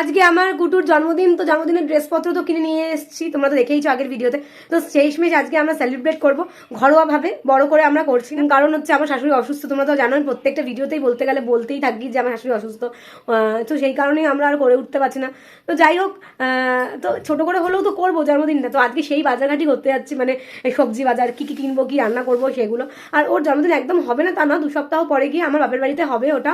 আজকে আমার গুটুর জন্মদিন, তো জন্মদিনের ড্রেসপত্র তো কিনে নিয়ে এসেছি, তোমরা তো দেখেইছো আগের ভিডিওতে। তো শেষমেশ আজকে আমরা সেলিব্রেট করব ঘরোয়াভাবে, বড় করে আমরা করছি কারণ হচ্ছে আমার শাশুড়ি অসুস্থ, তোমরা তো জানোই, প্রত্যেকটা ভিডিওতেই বলতে গেলে বলতেই থাকি যে আমার শাশুড়ি অসুস্থ। তো সেই কারণেই আমরা আর করে উঠতে পারছি না। তো যাই হোক তো ছোট করে হলেও তো করব জন্মদিনটা। তো আজকে সেই বাজারঘাটি করতে যাচ্ছি মানে সবজি বাজার, কি কি কিনবো, কি রান্না করব, সেগুলো। আর ওর জন্মদিন একদম হবে না, তা না, দু সপ্তাহ পরে গিয়ে আমার বাপের বাড়িতে হবে ওটা।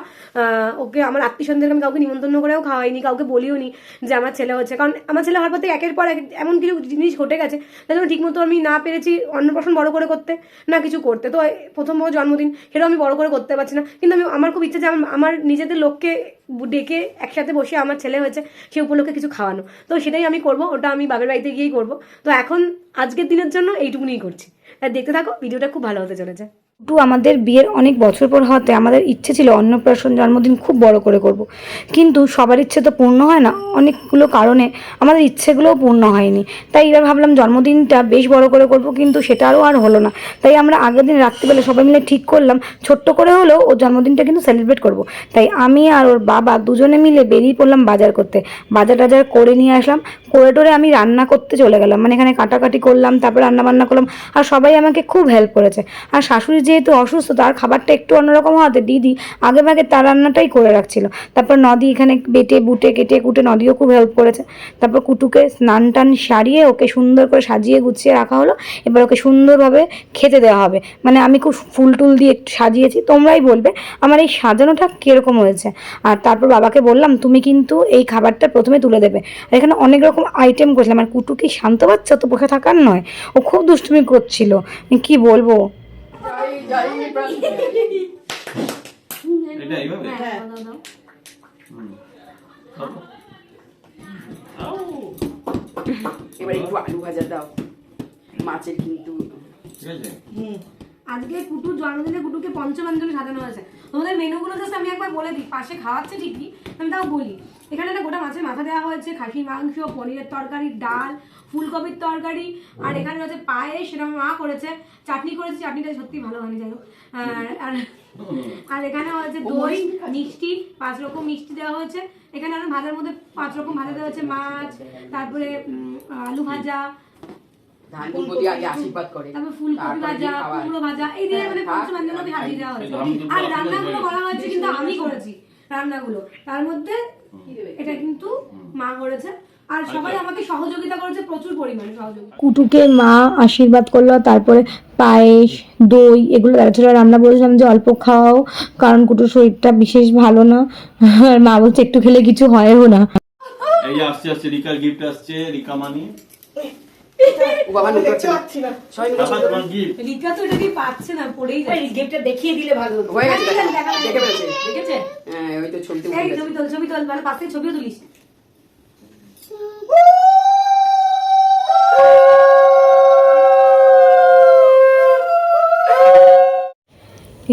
ওকে, আমার আত্মীয় স্বজনদেরকে আমি কাউকে নিমন্ত্রণ করেও খাওয়াইনি, কাউকে বলিও নি যে আমার ছেলে হচ্ছে। কারণ আমার ছেলে হওয়ার পর থেকে একের পর এক এমন কিছু জিনিস ঘটে গেছে তাই জন্য ঠিকমতো আমি না পেরেছি অন্নপ্রাশন বড় করে করতে, না কিছু করতে। তো প্রথম জন্মদিন, সেটাও আমি বড় করে করতে পারছি না। কিন্তু আমি, আমার খুব ইচ্ছে যে আমার- নিজেদের লোককে ডেকে একসাথে বসে আমার ছেলে হয়েছে, সে উপলক্ষে কিছু খাওয়ানো। তো সেটাই আমি করব, ওটা আমি বাপের বাড়িতে গিয়েই করব। তো এখন আজকের দিনের জন্য এইটুকুনিই করছি। দেখতে থাকো, ভিডিওটা খুব ভালো হতে চলেছে। টু আমাদের বিয়ের অনেক বছর পর হওয়াতে আমাদের ইচ্ছে ছিল অন্নপ্রাশন জন্মদিন খুব বড় করে করব। কিন্তু সবার ইচ্ছে তো পূর্ণ হয় না। অনেকগুলো কারণে আমাদের ইচ্ছেগুলোও পূর্ণ হয়নি। তাই এবার ভাবলাম জন্মদিনটা বেশ বড় করে করব, কিন্তু সেটারও আর হলো না। তাই আমরা আগের দিন রাত্রিবেলা সবাই মিলে ঠিক করলাম, ছোট্ট করে হলেও ওর জন্মদিনটা কিন্তু সেলিব্রেট করব। তাই আমি আর ওর বাবা দুজনে মিলে বেরিয়ে পড়লাম বাজার করতে। বাজার টাজার করে নিয়ে আসলাম। করে টোরে আমি রান্না করতে চলে গেলাম। মানে এখানে কাটাকাটি করলাম, তারপর রান্না বান্না করলাম, আর সবাই আমাকে খুব হেল্প করেছে। আর শাশুড়ি যেহেতু অসুস্থ, তার খাবারটা একটু অন্যরকম হওয়াতে দিদি আগে ভাগে তার রান্নাটাই করে রাখছিল। তারপর নদী এখানে বেটে, বুটে, কেটে, কুটে নদীও খুব হেল্প করেছে। তারপর কুটুকে স্নান টান সারিয়ে ওকে সুন্দর করে সাজিয়ে গুছিয়ে রাখা হলো। এবার ওকে সুন্দরভাবে খেতে দেওয়া হবে। মানে আমি খুব ফুল টুল দিয়ে একটু সাজিয়েছি, তোমরাই বলবে আমার এই সাজানোটা কীরকম হয়েছে। আর তারপর বাবাকে বললাম, তুমি কিন্তু এই খাবারটা প্রথমে তুলে দেবে। আর এখানে অনেক রকম আইটেম করছিলাম আর কুটু কি শান্ত বাচ্চা? তো বসে থাকার নয়। ও খুব দুষ্টুমি করছিল। কি বলব? হ্যাঁ, হুম। এবার একটু আলু ভাজা দাও। মাছের কিন্তু ঠিক আছে? আজকে কুটুর জন্মদিনে কুটুকে পঞ্চব্যঞ্জনে সাজানো হয়েছে। তোমাদের মেনুগুলো জাস্ট আমি একবার বলে দিই। পাশে খাওয়াচ্ছে ঠিকই আমি তাও বলি। এখানে একটা গোটা মাছের মাথা দেওয়া হয়েছে খাসির মাংস পনিরের তরকারি ডাল ফুলকপির তরকারি আর এখানে রয়েছে পায়েস সেটা মা করেছে। চাটনি করেছে চাটনিটা সত্যি ভালো হয়নি যাই হোক। আর আর- আর এখানে হয়েছে দই মিষ্টি পাঁচ রকম মিষ্টি দেওয়া হয়েছে। এখানে আর ভাজার মধ্যে পাঁচ রকম ভাজা দেওয়া হয়েছে মাছ তারপরে আলু ভাজা ধান কুমড়ো আগে আশীর্বাদ করে। তারপর ফুলকপি ভাজা কুমড়ো ভাজা এই দিয়ে মানে হ্যাঁ, পঞ্চমাঞ্জনকে হাজিয়ে দেওয়া হয়েছে। আর রান্নাগুলো করা হয়েছে কিন্তু আমি করেছি রান্নাগুলো। তার মধ্যে এটা কিন্তু মা করেছে। আর সবাই আমাকে সহযোগিতা করেছে প্রচুর পরিমাণে সহযোগিতা। কুটুকে মা আশীর্বাদ করল তারপরে পায়েস দই এগুলো আর আমরা বলেছিলাম যে অল্প খাওয়াও কারণ কুটুর শরীরটা বিশেষ ভালো না। আর মা বলছে একটু খেলে কিছু হয়ও না। এই আসছে আসছে রিকার গিফট আসছে রিকা মানি। বাবা না। সবাই তো এটাকে পাচ্ছে না পড়েই যাচ্ছে। গিফটটা দেখিয়ে দিলে ভালো হতো। হয়ে গেছে। দেখা- দেখে ফেলেছে। দেখেছে? হ্যাঁ ওই তো ছবিতে। ছবি তোল ছবি তোল মানে পাশে ছবিও তুলিস।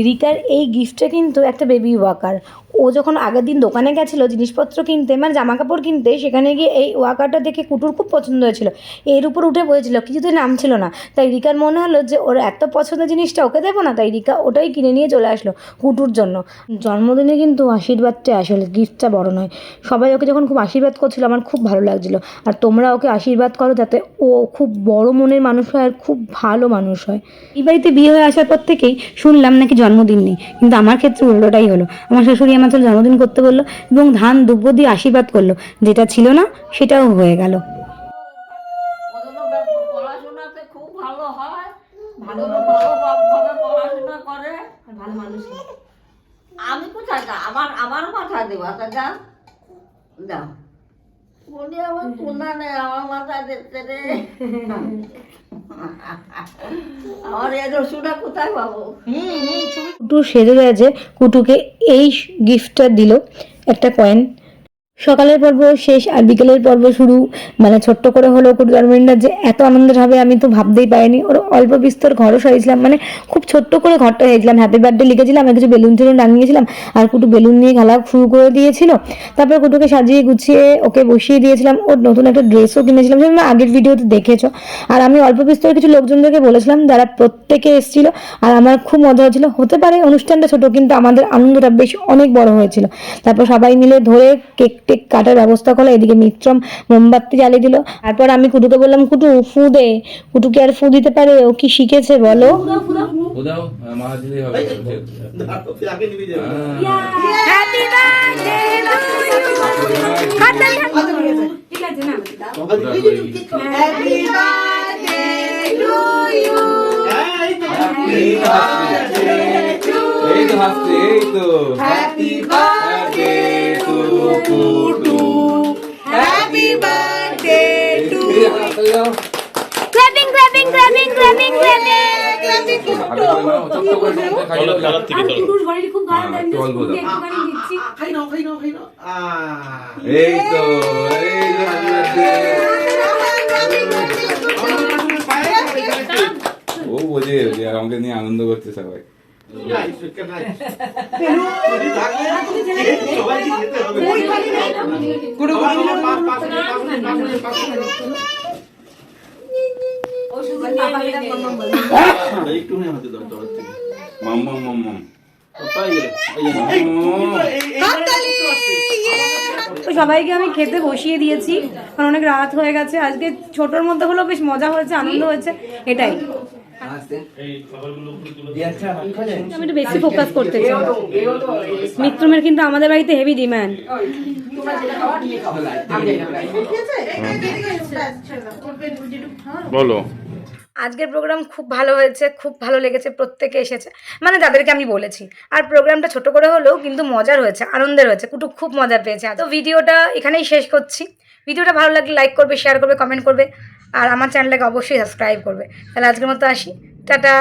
রিকার এই গিফটটা কিন্তু একটা বেবি ওয়াকার ও যখন আগের দিন দোকানে গেছিল, জিনিসপত্র কিনতে মানে জামা কাপড় কিনতে, সেখানে গিয়ে এই ওয়াকারটা দেখে কুটুর খুব পছন্দ হয়েছিল। এর উপর উঠে বলেছিল, কিছুতেই নাম ছিল না। তাই রিকার মনে হলো যে, ওর এত পছন্দের জিনিসটা ওকে দেবো না। তাই রিকা ওটাই কিনে নিয়ে চলে আসলো কুটুর জন্য। জন্মদিনে কিন্তু আশীর্বাদটা আসলে গিফটটা বড় নয়। সবাই ওকে যখন খুব আশীর্বাদ করছিল, আমার খুব ভালো লাগছিল। আর তোমরা ওকে আশীর্বাদ করো যাতে ও খুব বড় মনের মানুষ হয় আর খুব ভালো মানুষ হয়। এই বাড়িতে বিয়ে হয়ে আসার পর থেকেই শুনলাম নাকি জন্মদিন নেই। কিন্তু আমার ক্ষেত্রে উল্টোটাই হলো। আমার শাশুড়ি আমার জন্মদিন করতে বলল এবং ধান দুব্য দিয়ে আশীর্বাদ করল। যেটা ছিল না সেটাও হয়ে গেল। পড়াশোনাতে খুব ভালো হয়। ভালো ভালো পড়াশোনা করে। ভালো মানুষ আমি কোথায় যা? আমার আমার মাথায় দেওয়া তা যা। দাও। বলি আমার কোনা নেই আমার মাথা দেখতে রে। কুটু সেজে গেছে কুটুকে এই গিফটটা দিল একটা কয়েন সকালের পর্ব শেষ আর বিকেলের পর্ব শুরু। মানে ছোট্ট করে হলো কুটু জন্মদিনটা যে এত আনন্দের হবে আমি তো ভাবতেই পারিনি। ওর অল্প বিস্তর ঘরও সাজিয়েছিলাম। মানে খুব ছোট্ট করে ঘরটা সাজিয়েছিলাম। হ্যাপি বার্থডে লিখেছিলাম, আর কিছু বেলুন টেলুন টাঙিয়েছিলাম আর কুটু বেলুন নিয়ে খেলা শুরু করে দিয়েছিল। তারপর কুটুকে সাজিয়ে গুছিয়ে ওকে বসিয়ে দিয়েছিলাম। ওর নতুন একটা ড্রেসও কিনেছিলাম। তোমরা আগের ভিডিওতে দেখেছ। আর আমি অল্প বিস্তর কিছু লোকজনদেরকে বলেছিলাম, যারা প্রত্যেকে এসেছিল। আর আমার খুব মজা হয়েছিল। হতে পারে অনুষ্ঠানটা ছোট, কিন্তু আমাদের আনন্দটা বেশ অনেক বড় হয়েছিল। তারপর সবাই মিলে ধরে কেক কেক কাটার ব্যবস্থা করল। এদিকে মিত্রম মোমবাতি জ্বালিয়ে দিল। তারপর আমি কুটুকে বললাম কুটু ফু দে। কুটু কি আর ফু দিতে পারে? ও কি শিখেছে? বলো। উদাও মা দিলেই হবে। আগে নিবি যাবে হ্যাপি বার্থডে এই তো হাসছে এই তো happy birthday to Kutu happy birthday to clapping clapping clapping clapping clapping চলো খেলার থেকে চলো। খাই নাও খাই নাও খাই নাও। এই তো এই happy birthday। ও বোঝে আমাকে নিয়ে আনন্দ করছে সবাই। সবাইকে আমি খেতে বসিয়ে দিয়েছি, কারণ অনেক রাত হয়ে গেছে। আজকে ছোটোর মধ্যে হলেও বেশ মজা হয়েছে, আনন্দ হয়েছে, এটাই। আমি একটু বেশি ফোকাস করতে চাই। মিত্রমের কিন্তু আমাদের বাড়িতে হেভি ডিম্যান্ড বলো। আজকের প্রোগ্রাম খুব ভালো হয়েছে খুব ভালো লেগেছে প্রত্যেকে এসেছে। মানে যাদেরকে আমি বলেছি। আর প্রোগ্রামটা ছোট করে হলেও কিন্তু মজার হয়েছে আনন্দের হয়েছে। কুটু খুব মজা পেয়েছে। তো ভিডিওটা এখানেই শেষ করছি। ভিডিওটা ভালো লাগলে লাইক করবে শেয়ার করবে কমেন্ট করবে। আর আমার চ্যানেলটাকে অবশ্যই সাবস্ক্রাইব করবে। তাহলে আজকের মতো আসি। টাটা